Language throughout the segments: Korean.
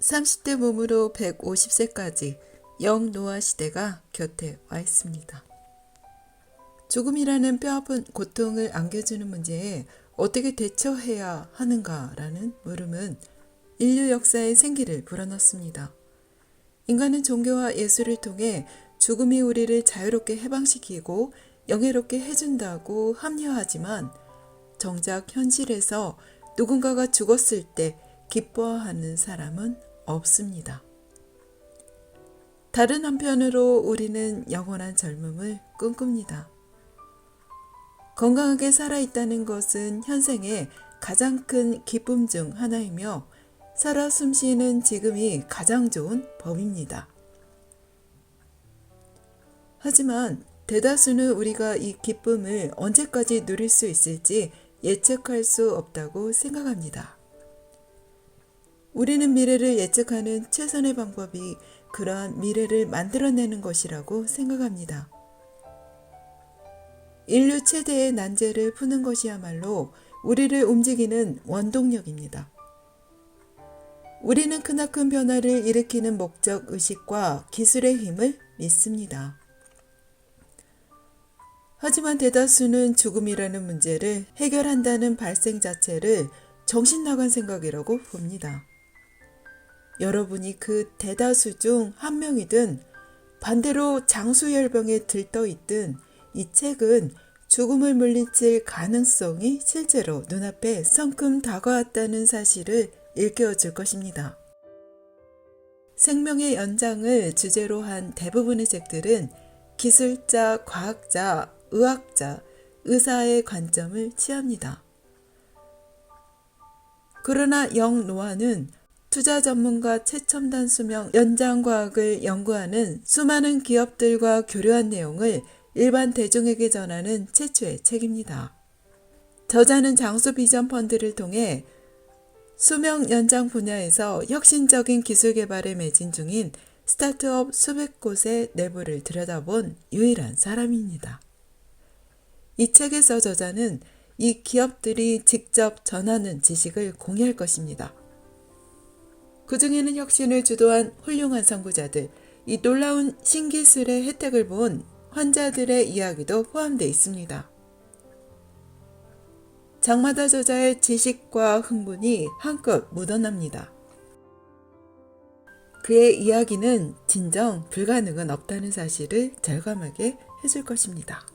30대 몸으로 150세까지 영노화 시대가 곁에 와 있습니다. 죽음이라는 뼈아픈 고통을 안겨주는 문제에 어떻게 대처해야 하는가라는 물음은 인류 역사의 생기를 불어넣습니다. 인간은 종교와 예술을 통해 죽음이 우리를 자유롭게 해방시키고 영예롭게 해준다고 합리화하지만 정작 현실에서 누군가가 죽었을 때 기뻐하는 사람은 없습니다. 다른 한편으로 우리는 영원한 젊음을 꿈꿉니다. 건강하게 살아있다는 것은 현생의 가장 큰 기쁨 중 하나이며 살아 숨쉬는 지금이 가장 좋은 법입니다. 하지만 대다수는 우리가 이 기쁨을 언제까지 누릴 수 있을지 예측할 수 없다고 생각합니다. 우리는 미래를 예측하는 최선의 방법이 그러한 미래를 만들어내는 것이라고 생각합니다. 인류 최대의 난제를 푸는 것이야말로 우리를 움직이는 원동력입니다. 우리는 크나큰 변화를 일으키는 목적 의식과 기술의 힘을 믿습니다. 하지만 대다수는 죽음이라는 문제를 해결한다는 발생 자체를 정신 나간 생각이라고 봅니다. 여러분이 그 대다수 중 한 명이든 반대로 장수열병에 들떠 있든 이 책은 죽음을 물리칠 가능성이 실제로 눈앞에 성큼 다가왔다는 사실을 일깨워 줄 것입니다. 생명의 연장을 주제로 한 대부분의 책들은 기술자, 과학자, 의학자, 의사의 관점을 취합니다. 그러나 영노화는 투자 전문가 최첨단 수명 연장 과학을 연구하는 수많은 기업들과 교류한 내용을 일반 대중에게 전하는 최초의 책입니다. 저자는 장수 비전 펀드를 통해 수명 연장 분야에서 혁신적인 기술 개발에 매진 중인 스타트업 수백 곳의 내부를 들여다본 유일한 사람입니다. 이 책에서 저자는 이 기업들이 직접 전하는 지식을 공유할 것입니다. 그 중에는 혁신을 주도한 훌륭한 선구자들, 이 놀라운 신기술의 혜택을 본 환자들의 이야기도 포함되어 있습니다. 장마다 저자의 지식과 흥분이 한껏 묻어납니다. 그의 이야기는 진정 불가능은 없다는 사실을 절감하게 해줄 것입니다.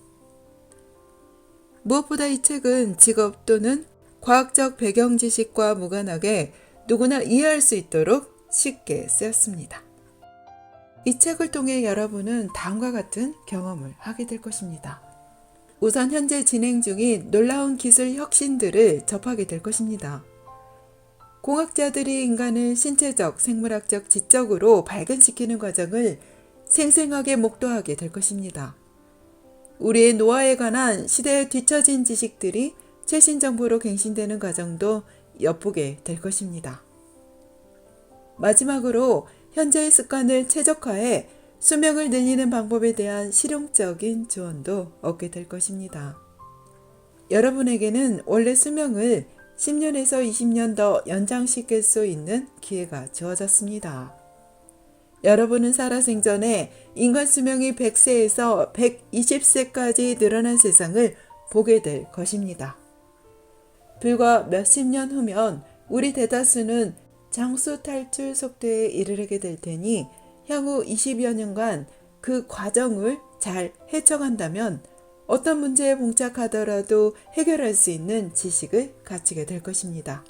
무엇보다 이 책은 직업 또는 과학적 배경 지식과 무관하게 누구나 이해할 수 있도록 쉽게 쓰였습니다. 이 책을 통해 여러분은 다음과 같은 경험을 하게 될 것입니다. 우선 현재 진행 중인 놀라운 기술 혁신들을 접하게 될 것입니다. 공학자들이 인간을 신체적, 생물학적, 지적으로 발견시키는 과정을 생생하게 목도하게 될 것입니다. 우리의 노화에 관한 시대에 뒤처진 지식들이 최신 정보로 갱신되는 과정도 엿보게 될 것입니다. 마지막으로 현재의 습관을 최적화해 수명을 늘리는 방법에 대한 실용적인 조언도 얻게 될 것입니다. 여러분에게는 원래 수명을 10년에서 20년 더 연장시킬 수 있는 기회가 주어졌습니다. 여러분은 살아생전에 인간 수명이 100세에서 120세까지 늘어난 세상을 보게 될 것입니다. 불과 몇십 년 후면 우리 대다수는 장수 탈출 속도에 이르게 될 테니 향후 20여 년간 그 과정을 잘 헤쳐간다면 어떤 문제에 봉착하더라도 해결할 수 있는 지식을 갖추게 될 것입니다.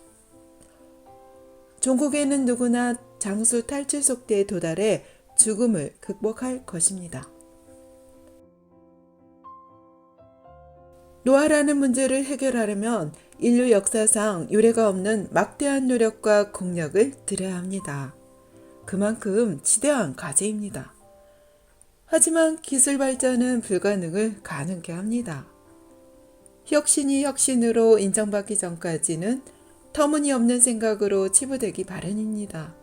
종국에는 누구나 장수 탈출 속대에 도달해 죽음을 극복할 것입니다. 노화라는 문제를 해결하려면 인류 역사상 유례가 없는 막대한 노력과 공력을 들여야 합니다. 그만큼 지대한 과제입니다. 하지만 기술 발전은 불가능을 가능케 합니다. 혁신이 혁신으로 인정받기 전까지는 터무니없는 생각으로 치부되기 마련입니다.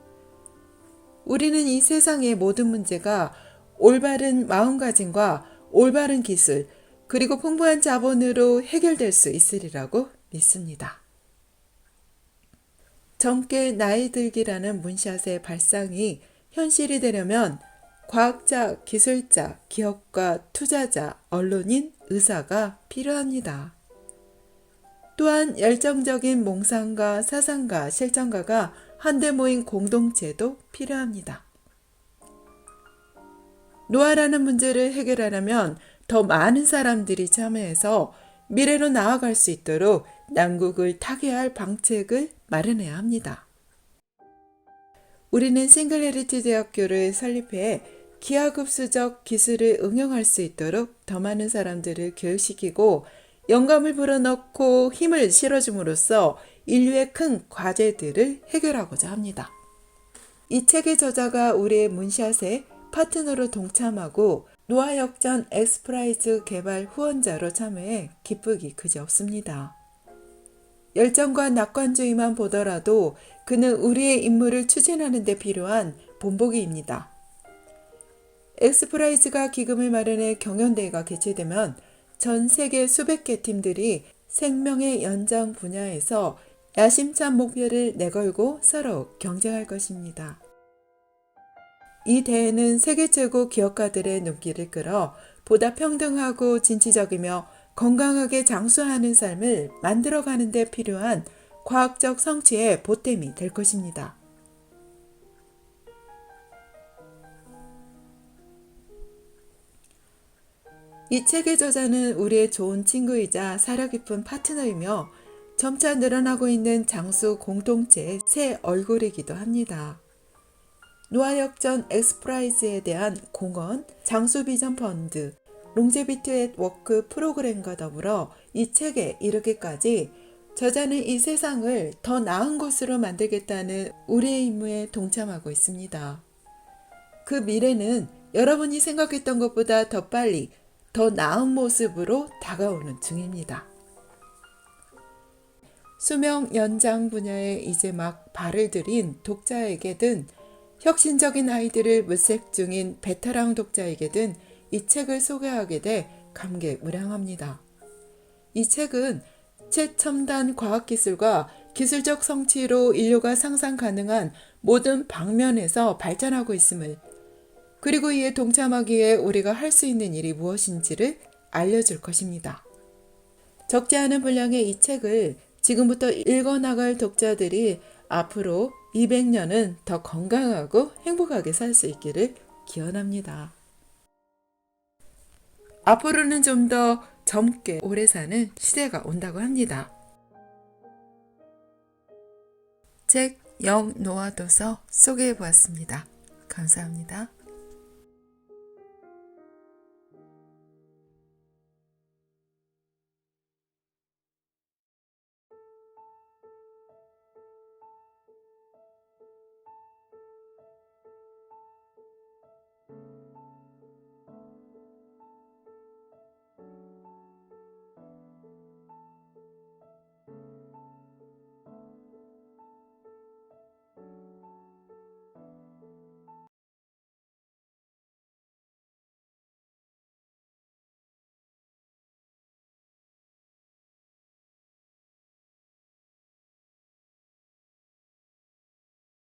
우리는 이 세상의 모든 문제가 올바른 마음가짐과 올바른 기술, 그리고 풍부한 자본으로 해결될 수 있으리라고 믿습니다. 젊게 나이 들기라는 문샷의 발상이 현실이 되려면 과학자, 기술자, 기업가, 투자자, 언론인, 의사가 필요합니다. 또한 열정적인 몽상가, 사상가, 실정가가 한데 모인 공동체도 필요합니다. 노화라는 문제를 해결하려면 더 많은 사람들이 참여해서 미래로 나아갈 수 있도록 난국을 타개할 방책을 마련해야 합니다. 우리는 싱글헤리티 대학교를 설립해 기하급수적 기술을 응용할 수 있도록 더 많은 사람들을 교육시키고 영감을 불어넣고 힘을 실어줌으로써 인류의 큰 과제들을 해결하고자 합니다. 이 책의 저자가 우리의 문샷에 파트너로 동참하고 노화역전 엑스프라이즈 개발 후원자로 참여해 기쁘기 그지없습니다. 열정과 낙관주의만 보더라도 그는 우리의 임무를 추진하는 데 필요한 본보기입니다. 엑스프라이즈가 기금을 마련해 경연대회가 개최되면 전 세계 수백 개 팀들이 생명의 연장 분야에서 야심찬 목표를 내걸고 서로 경쟁할 것입니다. 이 대회는 세계 최고 기업가들의 눈길을 끌어 보다 평등하고 진취적이며 건강하게 장수하는 삶을 만들어가는 데 필요한 과학적 성취의 보탬이 될 것입니다. 이 책의 저자는 우리의 좋은 친구이자 사려 깊은 파트너이며 점차 늘어나고 있는 장수 공동체의 새 얼굴이기도 합니다. 노화역전 엑스프라이즈에 대한 공헌, 장수 비전 펀드, 롱제비티 앳 워크 프로그램과 더불어 이 책에 이르기까지 저자는 이 세상을 더 나은 곳으로 만들겠다는 우리의 임무에 동참하고 있습니다. 그 미래는 여러분이 생각했던 것보다 더 빨리 더 나은 모습으로 다가오는 중입니다. 수명 연장 분야에 이제 막 발을 들인 독자에게든 혁신적인 아이들을 물색 중인 베테랑 독자에게든 이 책을 소개하게 돼 감개무량합니다. 이 책은 최첨단 과학기술과 기술적 성취로 인류가 상상 가능한 모든 방면에서 발전하고 있음을 그리고 이에 동참하기 위해 우리가 할 수 있는 일이 무엇인지를 알려줄 것입니다. 적지 않은 분량의 이 책을 지금부터 읽어나갈 독자들이 앞으로 200년은 더 건강하고 행복하게 살 수 있기를 기원합니다. 앞으로는 좀 더 젊게 오래 사는 시대가 온다고 합니다. 책 영 노화도서 소개해 보았습니다. 감사합니다.